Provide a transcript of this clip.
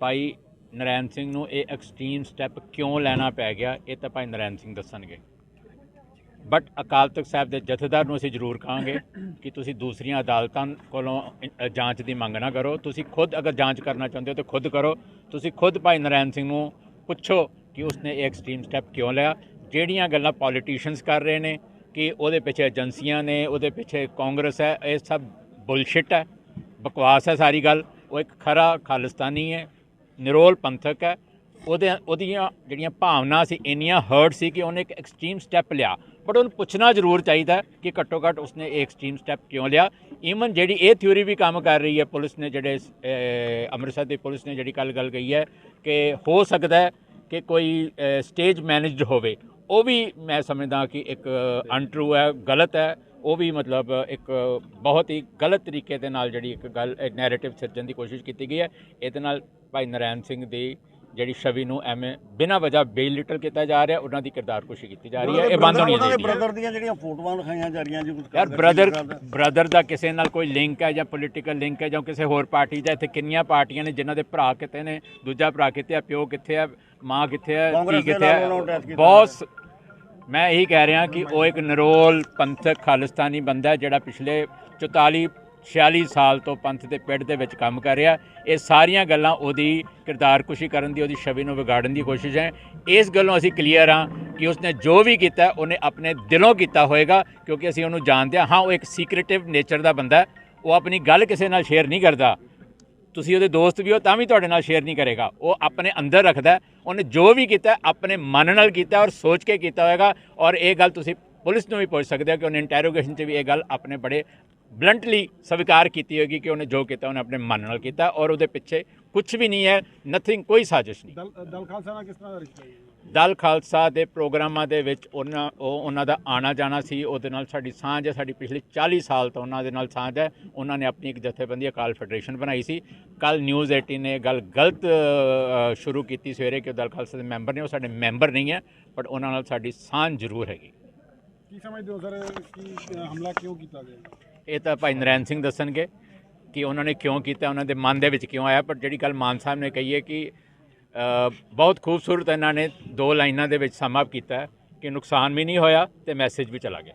ਭਾਈ ਨਰੈਣ ਸਿੰਘ ਨੂੰ ਇਹ extreme step ਕਿਉਂ ਲੈਣਾ ਪੈ ਗਿਆ, ਇਹ ਤਾਂ ਭਾਈ ਨਰੈਣ ਸਿੰਘ ਦੱਸਣਗੇ। ਬਟ ਅਕਾਲ ਤਖਤ ਸਾਹਿਬ ਦੇ ਜਥੇਦਾਰ ਨੂੰ ਅਸੀਂ ਜ਼ਰੂਰ ਕਹਾਂਗੇ ਕਿ ਤੁਸੀਂ ਦੂਸਰੀਆਂ ਅਦਾਲਤਾਂ ਕੋਲੋਂ ਜਾਂਚ ਦੀ ਮੰਗ ਨਾ ਕਰੋ। ਤੁਸੀਂ ਖੁਦ ਅਗਰ ਜਾਂਚ ਕਰਨਾ ਚਾਹੁੰਦੇ ਹੋ ਤਾਂ ਖੁਦ ਕਰੋ। ਤੁਸੀਂ ਖੁਦ ਭਾਈ ਨਰੈਣ ਸਿੰਘ ਨੂੰ ਪੁੱਛੋ ਕਿ ਉਸਨੇ ਇਹ ਐਕਸਟ੍ਰੀਮ ਸਟੈਪ ਕਿਉਂ ਲਿਆ। ਜਿਹੜੀਆਂ ਗੱਲਾਂ ਪੋਲੀਟੀਸ਼ੀਅਨਸ ਕਰ ਰਹੇ ਨੇ ਕਿ ਉਹਦੇ ਪਿੱਛੇ ਏਜੰਸੀਆਂ ਨੇ, ਉਹਦੇ ਪਿੱਛੇ ਕਾਂਗਰਸ ਹੈ, ਇਹ ਸਭ ਬੁਲਸ਼ਿਟ ਹੈ। ਬਕਵਾਸ ਹੈ ਸਾਰੀ ਗੱਲ। ਉਹ ਇੱਕ ਖਰਾ ਖਾਲਿਸਤਾਨੀ ਹੈ। ਨਿਰੋਲ ਪੰਥਕ ਹੈ। ਉਹਦੇ ਉਹਦੀਆਂ ਜਿਹੜੀਆਂ ਭਾਵਨਾ ਸੀ, ਇੰਨੀਆਂ ਹਰਟ ਸੀ ਕਿ ਉਹਨੇ ਇੱਕ ਐਕਸਟ੍ਰੀਮ ਸਟੈਪ ਲਿਆ। ਬਟ ਉਹਨੂੰ ਪੁੱਛਣਾ ਜ਼ਰੂਰ ਚਾਹੀਦਾ ਕਿ ਘੱਟੋ ਘੱਟ ਉਸਨੇ ਇਹ ਐਕਸਟ੍ਰੀਮ ਸਟੈਪ ਕਿਉਂ ਲਿਆ। ਈਵਨ ਜਿਹੜੀ ਇਹ ਥਿਊਰੀ ਵੀ ਕੰਮ ਕਰ ਰਹੀ ਹੈ, ਪੁਲਿਸ ਨੇ ਜਿਹੜੇ ਅੰਮ੍ਰਿਤਸਰ ਦੀ ਪੁਲਿਸ ਨੇ ਜਿਹੜੀ ਕੱਲ ਗੱਲ ਕਹੀ ਹੈ ਕਿ ਹੋ ਸਕਦਾ ਹੈ ਕਿ ਕੋਈ ਸਟੇਜ ਮੈਨੇਜਡ ਹੋਵੇ। ਉਹ ਵੀ ਮੈਂ ਸਮਝਦਾ ਕਿ ਇੱਕ ਅਨਟਰੂ ਹੈ, ਗਲਤ ਹੈ। ਉਹ ਵੀ ਮਤਲਬ ਇੱਕ ਬਹੁਤ ਹੀ ਗਲਤ ਤਰੀਕੇ ਦੇ ਨਾਲ ਜਿਹੜੀ ਇੱਕ ਗੱਲ ਨੈਰੇਟਿਵ ਸਿਰਜਣ ਦੀ ਕੋਸ਼ਿਸ਼ ਕੀਤੀ ਗਈ ਹੈ। ਇਹਦੇ ਨਾਲ ਭਾਈ ਨਰੈਣ ਸਿੰਘ ਦੀ ਜਿਹੜੀ ਛਵੀ ਨੂੰ ਐਵੇਂ ਬਿਨਾਂ ਵਜ੍ਹਾ ਬੇਲਿਟਲ ਕੀਤਾ ਜਾ ਰਿਹਾ ਉਹਨਾਂ ਦੀ ਕਿਰਦਾਰਕੁਸ਼ੀ ਕੀਤੀ ਜਾ ਰਹੀ ਹੈ। ਇਹ ਬੰਦ ਹੋਣੀ ਚਾਹੀਦੀ ਹੈ। ਬ੍ਰਦਰ ਦੀਆਂ ਜਿਹੜੀਆਂ ਫੋਟੋਆਂ ਦਿਖਾਈਆਂ ਜਾ ਰਹੀਆਂ ਜੀ ਕੁਝ ਯਾਰ ਬ੍ਰਦਰ ਬ੍ਰਦਰ ਦਾ ਕਿਸੇ ਨਾਲ ਕੋਈ ਲਿੰਕ ਹੈ ਜਾਂ ਪੋਲੀਟੀਕਲ ਲਿੰਕ ਹੈ ਜਾਂ ਕਿਸੇ ਹੋਰ ਪਾਰਟੀ ਦਾ ਇੱਥੇ ਕਿੰਨੀਆਂ ਪਾਰਟੀਆਂ ਨੇ ਜਿਨ੍ਹਾਂ ਦੇ ਭਰਾ ਕਿਤੇ ਨੇ ਦੂਜਾ ਭਰਾ ਕਿਤੇ ਆ ਪਿਓ ਕਿੱਥੇ ਆ ਮਾਂ ਕਿੱਥੇ ਆ ਧੀ ਕਿੱਥੇ ਆ? ਬਹੁਤ ਮੈਂ ਇਹੀ ਕਹਿ ਰਿਹਾ ਕਿ ਉਹ ਇੱਕ ਨਿਰੋਲ ਪੰਥਕ ਖਾਲਿਸਤਾਨੀ ਬੰਦਾ ਹੈ ਜਿਹੜਾ ਪਿਛਲੇ 44 46 ਸਾਲ ਤੋਂ ਪੰਥ ਦੇ ਪਿੜ ਦੇ ਵਿੱਚ ਕੰਮ ਕਰ ਰਿਹਾ। ਇਹ ਸਾਰੀਆਂ ਗੱਲਾਂ ਉਹਦੀ ਕਿਰਦਾਰਕੁਸ਼ੀ ਕਰਨ ਦੀ, ਉਹਦੀ ਛਵੀ ਨੂੰ ਵਿਗਾੜਨ ਦੀ ਕੋਸ਼ਿਸ਼ ਹੈ। ਇਸ ਗੱਲੋਂ ਅਸੀਂ ਕਲੀਅਰ ਹਾਂ ਕਿ ਉਸਨੇ ਜੋ ਵੀ ਕੀਤਾ, ਉਹਨੇ ਆਪਣੇ ਦਿਲੋਂ ਕੀਤਾ ਹੋਏਗਾ, ਕਿਉਂਕਿ ਅਸੀਂ ਉਹਨੂੰ ਜਾਣਦੇ ਹਾਂ। ਹਾਂ, ਉਹ ਇੱਕ ਸੀਕ੍ਰੀਟਿਵ ਨੇਚਰ ਦਾ ਬੰਦਾ ਉਹ ਆਪਣੀ ਗੱਲ ਕਿਸੇ ਨਾਲ ਸ਼ੇਅਰ ਨਹੀਂ ਕਰਦਾ। ਤੁਸੀਂ ਉਹਦੇ ਦੋਸਤ ਵੀ ਹੋ, ਤਾਂ ਵੀ ਤੁਹਾਡੇ ਨਾਲ ਸ਼ੇਅਰ ਨਹੀਂ ਕਰੇਗਾ। ਉਹ ਆਪਣੇ ਅੰਦਰ ਰੱਖਦਾ ਉਹਨੇ ਜੋ ਵੀ ਕੀਤਾ, ਆਪਣੇ ਮਨ ਨਾਲ ਕੀਤਾ ਔਰ ਸੋਚ ਕੇ ਕੀਤਾ ਹੋਵੇਗਾ ਔਰ ਇਹ ਗੱਲ ਤੁਸੀਂ ਪੁਲਿਸ ਨੂੰ ਵੀ ਪੁੱਛ ਸਕਦੇ ਹੋ ਕਿ ਉਹਨੇ ਇੰਟਰੋਗੇਸ਼ਨ 'ਚ ਵੀ ਇਹ ਗੱਲ ਆਪਣੇ ਬੜੇ ਬਲੰਟਲੀ ਸਵੀਕਾਰ ਕੀਤੀ ਹੋਏਗੀ ਕਿ ਉਹਨੇ ਜੋ ਕੀਤਾ ਉਹਨੇ ਆਪਣੇ ਮਨ ਨਾਲ ਕੀਤਾ ਔਰ ਉਹਦੇ ਪਿੱਛੇ ਕੁਝ ਵੀ ਨਹੀਂ ਹੈ ਨਥਿੰਗ ਕੋਈ ਸਾਜ਼ਿਸ਼ ਨਹੀਂ। ਦਲ ਖਾਲਸਾ ਨਾਲ ਕਿਸ ਤਰ੍ਹਾਂ ਦਾ ਰਿਸ਼ਤਾ ਹੈ? ਦਲ ਖਾਲਸਾ ਦੇ ਪ੍ਰੋਗਰਾਮਾਂ ਦੇ ਵਿੱਚ ਉਹਨਾਂ ਉਹ ਉਹਨਾਂ ਦਾ ਆਣਾ ਜਾਣਾ ਸੀ ਉਹਦੇ ਨਾਲ ਸਾਡੀ ਸਾਂਝ ਹੈ ਸਾਡੀ ਪਿਛਲੇ 40 ਸਾਲ ਤੋਂ ਉਹਨਾਂ ਦੇ ਨਾਲ ਸਾਂਝ ਹੈ। ਉਹਨਾਂ ਨੇ ਆਪਣੀ ਇੱਕ ਜਥੇਬੰਦੀ ਅਕਾਲ ਫੈਡਰੇਸ਼ਨ ਬਣਾਈ ਸੀ। ਕੱਲ ਨਿਊਜ਼ 18 ਨੇ ਗੱਲ ਗਲਤ ਸ਼ੁਰੂ ਕੀਤੀ ਸਵੇਰੇ ਕਿ ਦਲ ਖਾਲਸਾ ਦੇ ਮੈਂਬਰ ਨੇ ਉਹ ਸਾਡੇ ਮੈਂਬਰ ਨਹੀਂ ਹੈ ਬਟ ਉਹਨਾਂ ਨਾਲ ਸਾਡੀ ਸਾਂਝ ਜ਼ਰੂਰ ਹੈਗੀ। ਕੀ ਸਮਝਦੇ ਹੋ ਸਰ ਕਿ ਹਮਲਾ ਕਿਉਂ ਕੀਤਾ ਗਿਆ? ਇਹ ਤਾਂ ਭਾਈ ਨਰੈਣ ਸਿੰਘ ਦੱਸਣਗੇ ਕਿ ਉਹਨਾਂ ਨੇ ਕਿਉਂ ਕੀਤਾ, ਉਹਨਾਂ ਦੇ ਮਨ ਦੇ ਵਿੱਚ ਕਿਉਂ ਆਇਆ, ਪਰ ਜਿਹੜੀ ਗੱਲ ਮਾਨ ਸਾਹਿਬ ਨੇ ਕਹੀ ਹੈ ਕਿ ਬਹੁਤ ਖੂਬਸੂਰਤ ਇਹਨਾਂ ਨੇ ਦੋ ਲਾਈਨਾਂ ਦੇ ਵਿੱਚ ਸਮ ਕੀਤਾ ਕਿ ਨੁਕਸਾਨ ਵੀ ਨਹੀਂ ਹੋਇਆ ਤੇ ਮੈਸੇਜ ਵੀ ਚਲਾ ਗਿਆ।